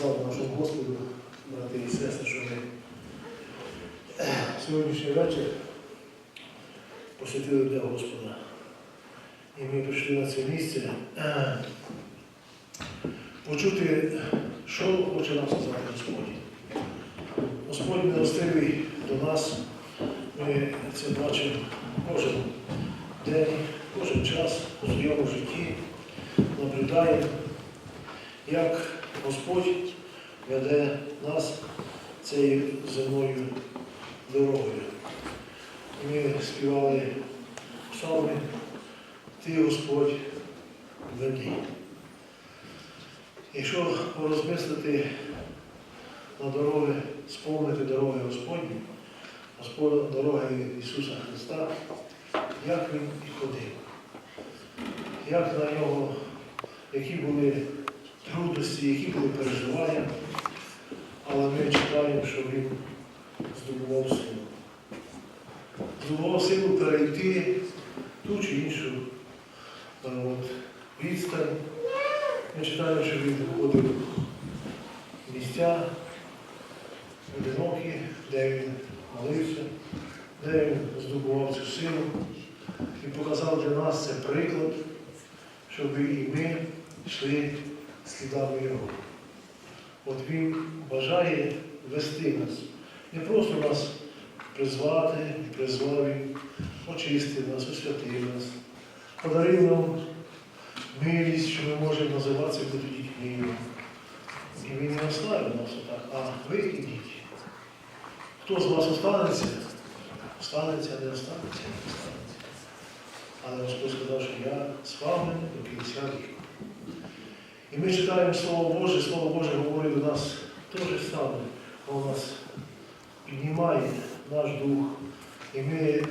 Слава нашому Господу, брати і сестри, що ми е, сьогоднішній вечір посвятили для Господа. І ми прийшли на це місце е, почути, що хоче нам сказати Господь. Господь милостивий до нас. Ми це бачимо кожен день, кожен час у своєму житті, наблюдаємо, як Господь веде нас цією земною дорогою. Ми співали псалми, Ти Господь веди. Якщо порозмислити на дороги, сповнити дороги Господні, Господь дороги Ісуса Христа, як Він і ходив, як на нього, які були трудності, які були переживання, але ми читаємо, що він здобував силу. Здобував силу перейти ту чи іншу е, відстань. Ми читаємо, що він виходив в місця одинокі, де він молився, де він здобував цю силу і показав для нас це приклад, щоб і ми йшли слідами Його. От Він бажає вести нас, не просто нас призвати, призвав Він, очистив нас, освятив нас, подарив нам милість, що ми можемо називатися бути дітьми. І Він не оставив нас отак, а ви ідіть. Хто з вас останеться, останеться, не останеться, не останеться. Але Господь сказав, що я з вами до кінця віку. І ми читаємо Слово Боже, Слово Боже говорить до нас те ж саме, воно нас піднімає наш дух. І ми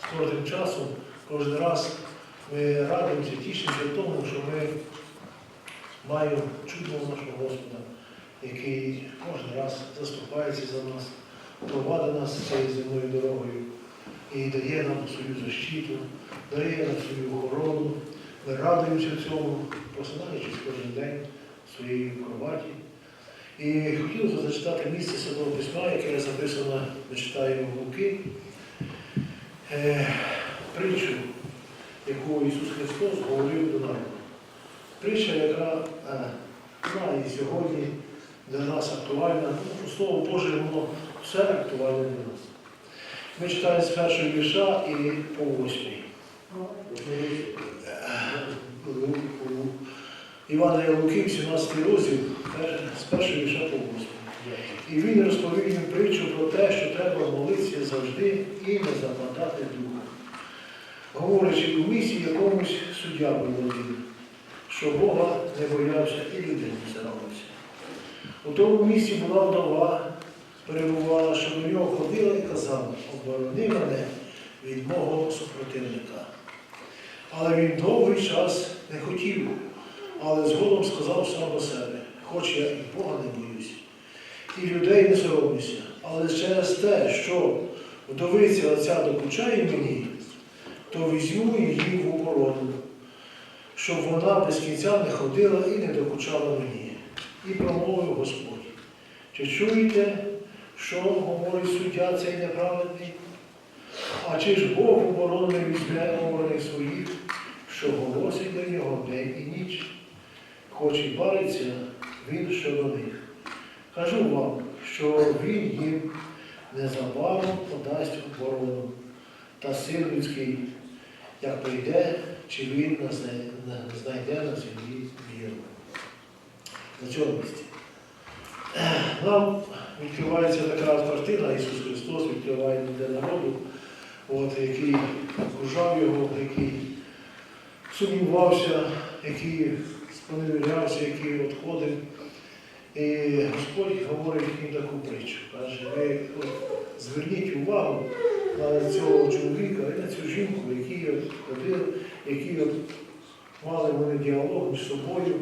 з кожним часом, кожен раз ми радуємося, тішимося в тому, що ми маємо чудного нашого Господа, який кожен раз заступається за нас, провадить нас цією земною дорогою і дає нам свою защиту, дає нам свою охорону. Ми радуємося цьому, просинаючись кожен день в своїй кроваті. І хотілося зачитати місце Святого Письма, яке записано, ми читаємо в Луки, е, притчу, яку Ісус Христос говорив до народу. Притча, яка е, і сьогодні для нас актуальна, ну, Слово Боже, воно все актуальне для нас. Ми читаємо з першого вірша і по восьмій. Івана Луки, 17 розділ, з першого вірша по восьмій. І він розповів їм притчу про те, що треба молитися завжди і не западати духа. Говорячи у місті якомусь суддя один, що Бога не боявся і людей не соромився. У тому місці була вдова, перебувала, що до нього ходила і казала, оборони мене від мого супротивника. Але він довгий час не хотів, але згодом сказав сам до себе, хоч я і Бога не боюсь, і людей не соромлюся, але через те, що вдовиця оця докучає мені, то візьму її в оборону, щоб вона без кінця не ходила і не докучала мені. І промовив Господь. Чи чуєте, що говорить суддя цей неправедний? А чи ж Бог в оборону не своїх, що голосить до нього день і ніч, хоч і бавиться він щодо них. Кажу вам, що він їм незабаром подасть оборону, та син людський, як прийде, чи він знайде на землі віру. На цьому місці. Нам відкривається така картина, Ісус Христос відкриває для народу, от, який окружав його, який сумнівався, який споневірявся, який відходив. І Господь говорить їм таку притчу. Каже, ви от, зверніть увагу на цього чоловіка і на цю жінку, які от ходили, які от мали вони діалог між собою.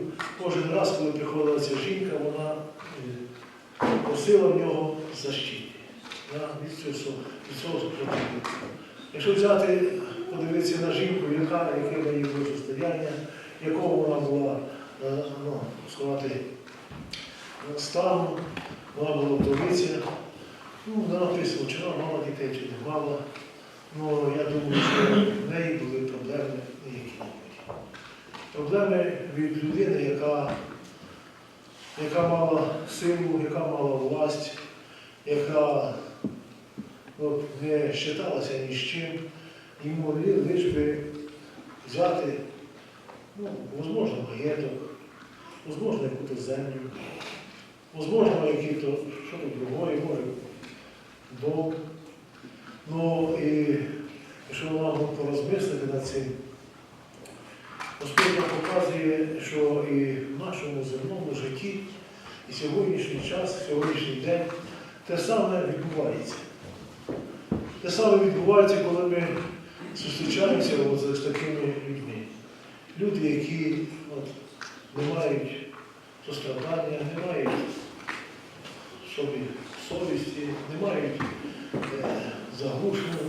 Кожен раз, коли приходила ця жінка, вона е, просила в нього защити да, від цього, супротивника. Якщо взяти, подивитися на жінку, яка, яке було состояння, якого вона була, е, ну, сказати, стану, вона була вдовиця. Ну, не написано, чи вона мала дітей, чи не мала. Ну, я думаю, що в неї були проблеми які-небудь. Проблеми від людини, яка, яка мала силу, яка мала власть, яка не вважалася ні з чим, і могли лише би взяти, ну, можливо, маєток, можливо, якусь землю, можливо, який-то, що то другое, може, дом. Ну, і якщо вона порозмислити над цим, Господь показує, що і в нашому земному житті, і сьогоднішній час, сьогоднішній день те саме відбувається. Те саме відбувається, коли ми зустрічаємося з такими людьми. Люди, які от, не мають сострадання, не мають собі совісті, не мають е,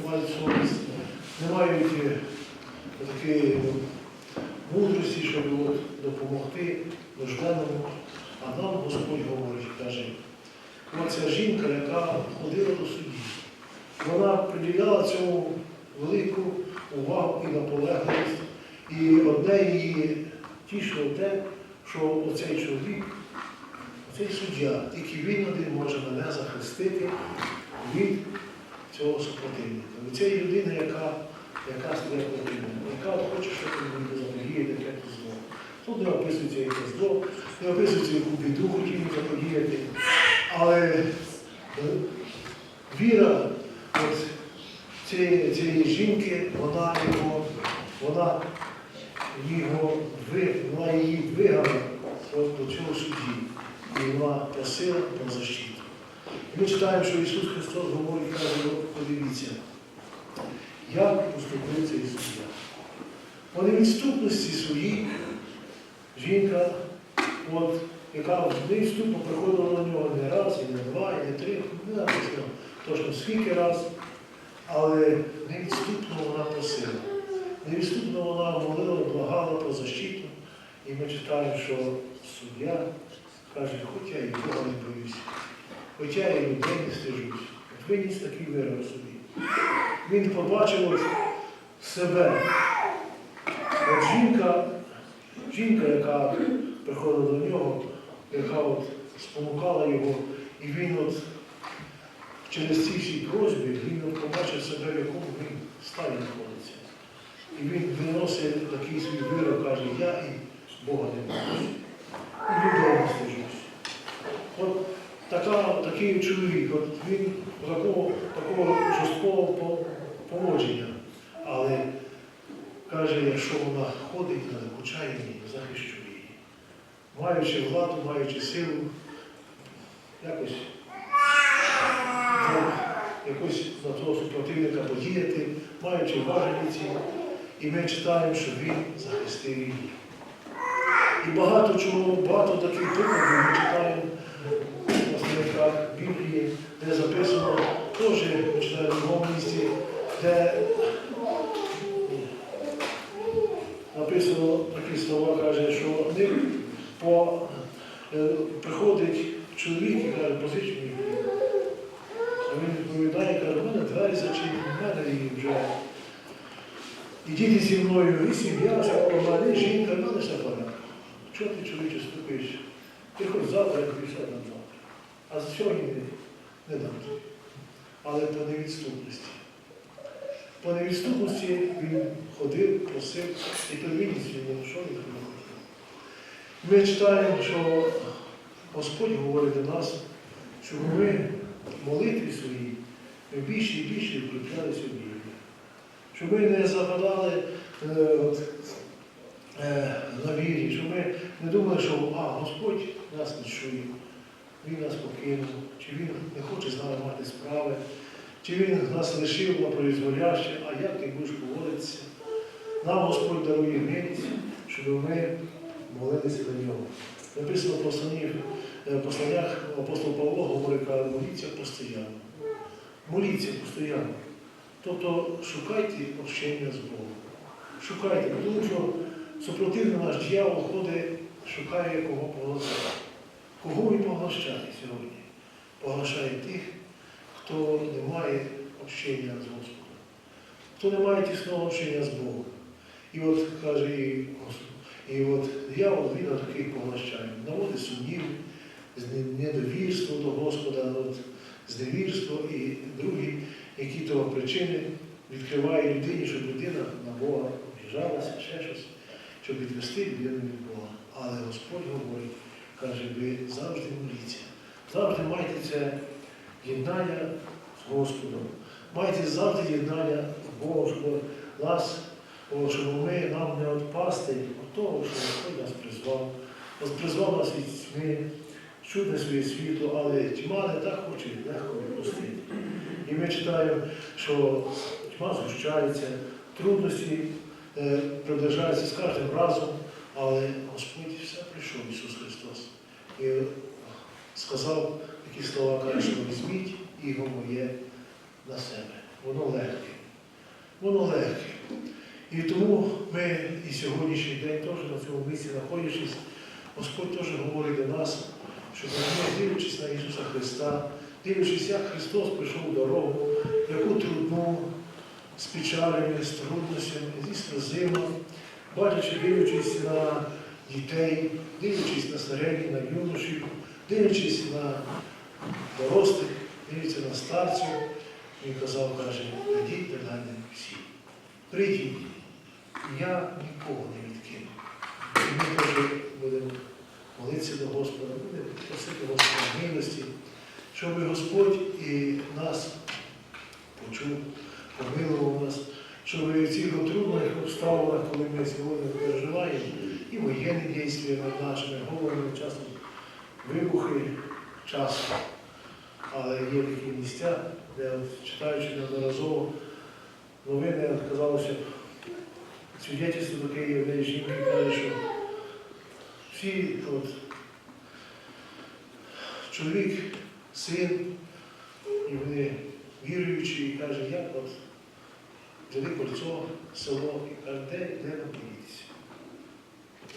мають совість, не мають е, такої мудрості, щоб от, допомогти нужденному. А нам Господь говорить, каже, оця жінка, яка ходила до судді, вона приділяла цьому велику увагу і наполегливість. І одне її тішило те, що оцей чоловік, оцей суддя, тільки він один може мене захистити від цього супротивника. Від цієї людини, яка, яка проти мене, яка хоче, щоб він мені заподіяти якесь зло. Тут не описується яке зло, не описується, яку біду хотів заподіяти. Але е, віра жінки, вона його, вона його вона її вигнала от до цього судді. І вона просила про защиту. І Ми читаємо, що Ісус Христос говорить, каже, подивіться, як поступив цей суддя. По невідступності своїй жінка, от, яка невідступно приходила на нього не раз, і не два, і не три, не написано точно скільки раз, але невідступно вона просила. Невідступно вона молила, благала про защиту. І ми читаємо, що суддя каже, хоч я і Бога не боюся, хоч я і людей не стежусь. От виніс такий вирок собі. Він побачив себе. От жінка, жінка, яка приходила до нього, яка от спонукала його, і він от через ці всі просьби він побачив себе, в якому він стані знаходиться. І він виносить такий свій вирок, каже, я і Бога не боюсь. І людей не стежусь. От така, такий чоловік, от він такого, такого жорсткого поводження. Але каже, якщо вона ходить, не докучає мені, захищу її. Маючи владу, маючи силу, якось якось на того супротивника подіяти, маючи важеліці, і ми читаємо, що він захистив її. І багато чого, багато таких прикладів ми читаємо в основниках Біблії, де записано, теж ми читаємо в другому місці, де написано такі слова, каже, що вони по, е, приходить чоловік і каже, позич мені хліб. А в мене двері зачинені, в мене і вже. І діти зі мною, і сім'я, вся помала, і жінка, в мене все. Чого ти чоловіче ступиш? Ти завтра, я тобі все дам завтра. А сьогодні не, дам. Але по невідступності. По невідступності він ходив, просив, і первинність йому, що він хотів. Ми читаємо, що Господь говорить до нас, щоб ми молитві своїй більше і більше вкріплялися в Біблію. Щоб ми не загадали е, е, на вірі, щоб ми не думали, що а, Господь нас не чує, Він нас покинув, чи Він не хоче з нами мати справи, чи Він нас лишив на произволяще, а як ти будеш поводитися. Нам Господь дарує милість, щоб ми молилися до нього. Написано в е, посланнях апостол Павло говорить, каже, моліться постійно. Моліться постійно. Тобто шукайте общення з Богом. Шукайте, тому що супротивний наш дьявол ходить, шукає кого поглазати. Кого він поглощає сьогодні? Поглощає тих, хто не має общення з Господом, хто не має тісного общення з Богом. І от каже, і, Господь, і от диявол він таких поглощає, наводить сумніви, з- недовірство до Господа, от, зневірство і другі, які того причини відкриває людині, щоб людина на Бога обіжалася, ще щось, щоб відвести людину від Бога. Але Господь говорить, каже, ви завжди моліться. Завжди майте це єднання з Господом. Майте завжди єднання з Богом, щоб щоб ми нам не відпасти від того, що Господь нас призвав. Нас призвав нас від тьми, чудне своє світло, але тьма не так хоче легко відпустити. І ми читаємо, що тьма згущається, трудності е, приближаються з кожним разом, але Господь все прийшов, Ісус Христос. І сказав такі слова, каже, що візьміть іго моє на себе. Воно легке. Воно легке. І тому ми і сьогоднішній день теж на цьому місці знаходячись, Господь теж говорить до нас, щоб ми, дивлячись на Ісуса Христа, дивлячись, як Христос прийшов дорогу, яку трудну, з печалями, з трудностями, зі сльозима, бачачи, дивлячись на дітей, дивлячись на середніх, на юношів, дивлячись на дорослих, дивлячись на старців, він казав, каже, прийдіть до мене всі. Прийдіть, я нікого не відкину. І ми теж будемо молитися до Господа, будемо просити Господа милості, щоб Господь і нас почув, помилував нас, щоб в цих трудних обставинах, коли ми сьогодні переживаємо, і воєнні дійства над нашими головами, часом вибухи часу. Але є такі місця, де читаючи неодноразово новини, казалося, свідетельство таке є жінки, каже, що всі от, чоловік, син, і вони віруючі, і каже, як от взяли кольцо, село, і каже, де, де нам діятися?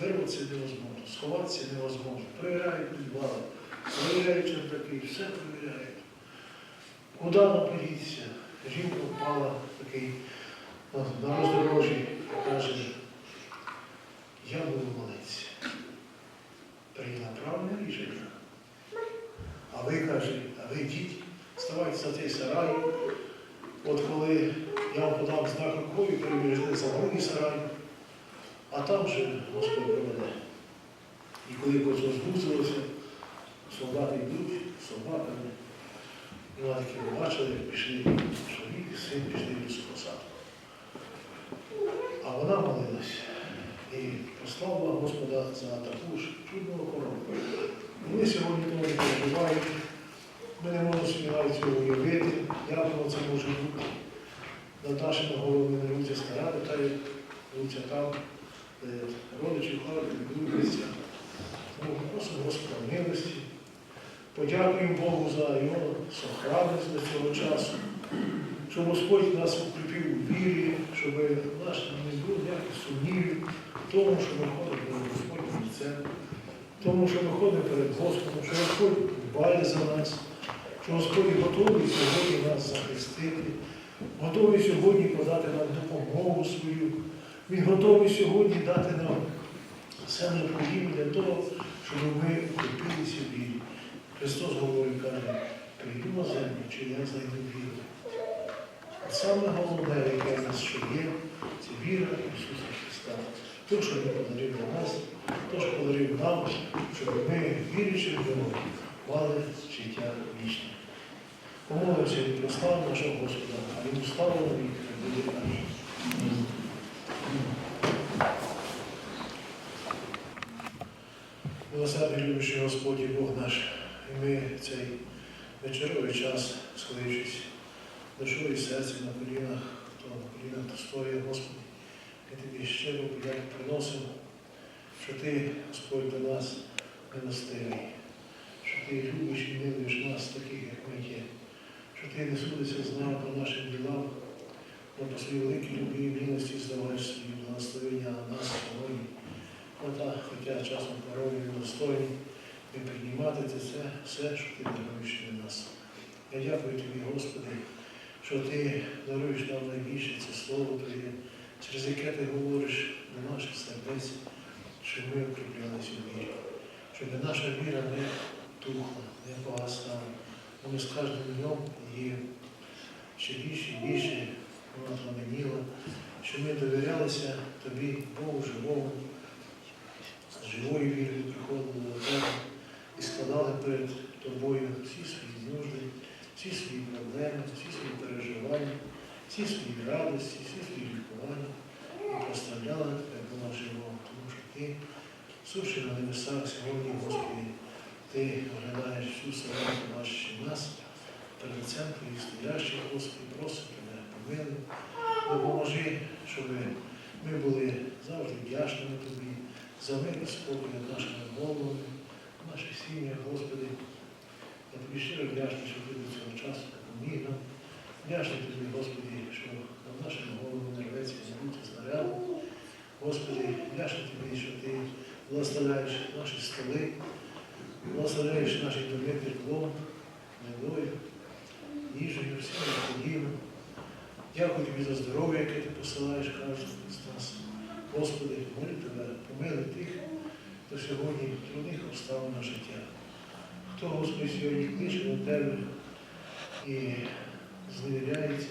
Вирватися невозможно, сховатися невозможно. Перевіряють підвали, перевіряють чердаки, все перевіряють. Куди нам подітися? Жінка впала такий на- роздорожі каже, я буду молитися. Прийняла правильне рішення. А ви каже, а ви йдіть, ставайте за цей сарай. От коли я вам подам знак рукою, перебіжте за другий сарай, а там же Господь проведе. І коли кольцо збузилося, солдати йдуть з собаками. І вона таки побачили, як пішли чоловік і син пішли в лісу посадку. А вона молилась і прославила Господа за таку ж чудну охорону. І Ми сьогодні тому не переживаємо. Ми не можемо собі навіть цього уявити, як воно це може бути. Над нашими головами не руться стара, та й руться там, де родичі ходять, будуть місця. Тому просимо Господа милості. Подякуємо Богу за його сохранність до цього часу, щоб Господь нас укріпив у вірі, щоб наш не було ніяких сумнівів в тому, що ми ходимо до Господнього лице, в тому, що ми ходимо перед Господом, що Господь дбає за нас, що Господь готовий сьогодні нас захистити, готовий сьогодні подати нам допомогу свою. Він готовий сьогодні дати нам все необхідне для того, щоб ми укріпилися в вірі. Христос говорить, каже, прийду на землю, чи я знайду віру. А саме головне, яке в нас ще є, це віра Ісуса Христа. Те, що Він подарив для нас, те, що подарив нам, щоб ми, віруючи в нього, мали життя вічне. Помолимося і прославимо нашого Господа, а Він слава на вік, хай буде амінь. Милосердний любящий Господь і Бог наш, ми цей вечоровий час, сходившись душою і серцем на колінах, хто на колінах, то стоїть, Господи, ми тобі щиро подяку приносимо, що Ти, Господь, до нас милостивий, що Ти любиш і милуєш нас, таких, як ми є, що Ти не судишся з нами по нашим ділам, але по своїй великій любві і милості здаваєш свої благословення на нас сьогодні. Хоча часом порою недостойні, і приймати це все, все, що ти даруєш для нас. Я дякую тобі, Господи, що ти даруєш нам найбільше це слово Твоє, через яке ти говориш до наших сердець, щоб ми укріплялися у вірі, щоб наша віра не тухла, не погасала, бо ми з кожним днем її ще більше і більше вона пламеніла, щоб ми довірялися тобі, Богу живому, з живою вірою приходили до тебе і складали перед тобою всі свої нужди, всі свої проблеми, всі свої переживання, всі свої радості, всі свої лікування. І проставляли тебе Бога живого, тому що ти, суши на небесах сьогодні, Господи, ти оглядаєш всю вселенну, бачиш нас, перед лицем твоїх стоящих, Господи, просимо тебе, помилуй, допоможи, щоб ми були завжди вдячними тобі за мир і спокій над нашими головами, наших сім'ях, Господи. Я тобі щиро вдячний, що ти до цього часу допоміг нам. Вдячний тобі, Господи, що над нашими головами не рветься забути знаряд. Господи, вдячний тобі, що ти благословляєш наші столи, благословляєш наші доми теплом, недою, їжею, всім необхідним. Дякую тобі за здоров'я, яке ти посилаєш кожному з нас. Господи, молю тебе, помили тих, хто сьогодні в трудних обставин життя. Хто, Господи, сьогодні кличе до тебе і зневіряється,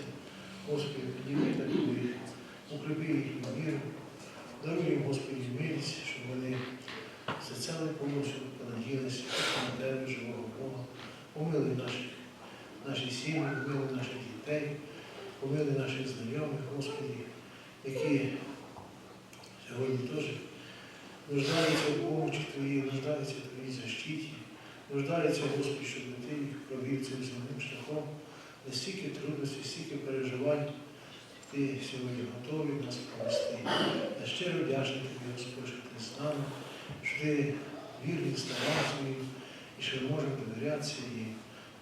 Господи, підніми таких, укріпи їхню віру, даруй їм, Господи, милість, щоб вони серцями повністю понаділися на тебе, живого Бога. Помили наші, наші сім'ї, помили наших дітей, помили наших знайомих, Господи, які сьогодні теж нуждаються в помочі Твоїй, нуждаються в Твоїй защиті, нуждаються, Господи, щоб Ти їх провів цим земним шляхом, не стільки трудностей, стільки переживань, Ти сьогодні готовий нас провести. Я щиро вдячний Тобі, Господи, що ти з нами, що ти вірний слова своїм, і що ми можемо довірятися. І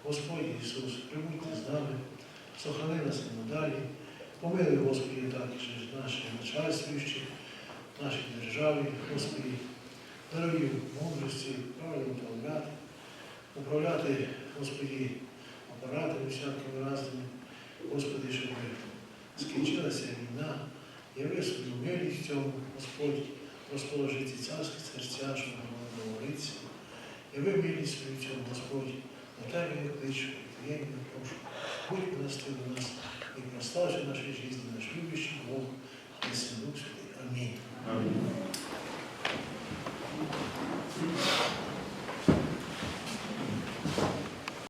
Господь Ісус, прибудьте з нами, сохрани нас надалі. Помилуй, Господи, також наші начальствуючі, нашій державі, Господи, даруй мудрості, правильно управляти, управляти, Господи, апаратами всякими разними, Господи, щоб скінчилася війна, яви свою милість цьому, Господь, розположи ці царські серця, щоб воно говориться. Яви милість свою цьому, Господь, на тебе я кличу, я не прошу, будь милостив до нас і прослався нашій житті, наш любящий Бог, і Син Святий. Амінь. Амінь.